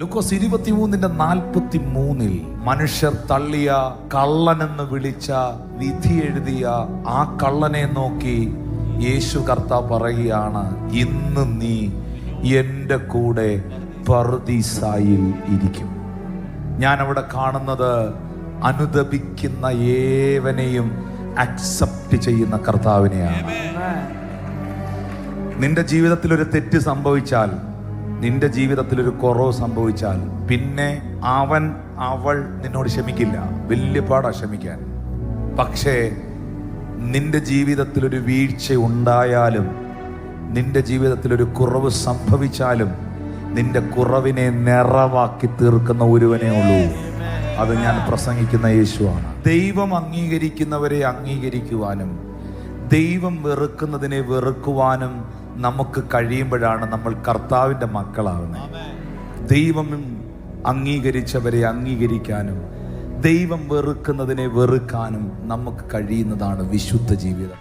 ലുക്കോസ് ഇരുപത്തിമൂന്നിന്റെ നാൽപ്പത്തി മൂന്നിൽ മനുഷ്യർ തള്ളിയ കള്ളനെന്ന് വിളിച്ച വിധി എഴുതിയ ആ കള്ളനെ നോക്കി യേശു കർത്താവ് പറയുകയാണ് ഇന്ന് നീ എന്റെ കൂടെ പർദീസായിൽ ഇരിക്കും. ഞാൻ അവിടെ കാണുന്നത് അനുദപിക്കുന്ന ഏവനെയും അക്സെപ്റ്റ് ചെയ്യുന്ന കർത്താവിനെയാണ്. നിന്റെ ജീവിതത്തിൽ ഒരു തെറ്റ് സംഭവിച്ചാൽ നിന്റെ ജീവിതത്തിൽ ഒരു കുറവ് സംഭവിച്ചാൽ പിന്നെ അവൻ അവൾ നിന്നോട് ക്ഷമിക്കില്ല. വലിയ പാടാ ക്ഷമിക്കാൻ. പക്ഷേ നിന്റെ ജീവിതത്തിൽ ഒരു വീഴ്ച ഉണ്ടായാലും നിന്റെ ജീവിതത്തിൽ ഒരു കുറവ് സംഭവിച്ചാലും നിന്റെ കുറവിനെ നിറവാക്കി തീർക്കുന്ന ഒരുവനേ ഉള്ളൂ. അത് ഞാൻ പ്രസംഗിക്കുന്ന യേശുവാണ്. ദൈവം അംഗീകരിക്കുന്നവരെ അംഗീകരിക്കുവാനും ദൈവം വെറുക്കുന്നതിനെ വെറുക്കുവാനും നമുക്ക് കഴിയുമ്പോഴാണ് നമ്മൾ കർത്താവിന്റെ മക്കളാവുന്നത്. ദൈവം അംഗീകരിച്ചവരെ അംഗീകരിക്കാനും ദൈവം വെറുക്കുന്നതിനെ വെറുക്കാനും നമുക്ക് കഴിയുന്നതാണ് വിശുദ്ധ ജീവിതം.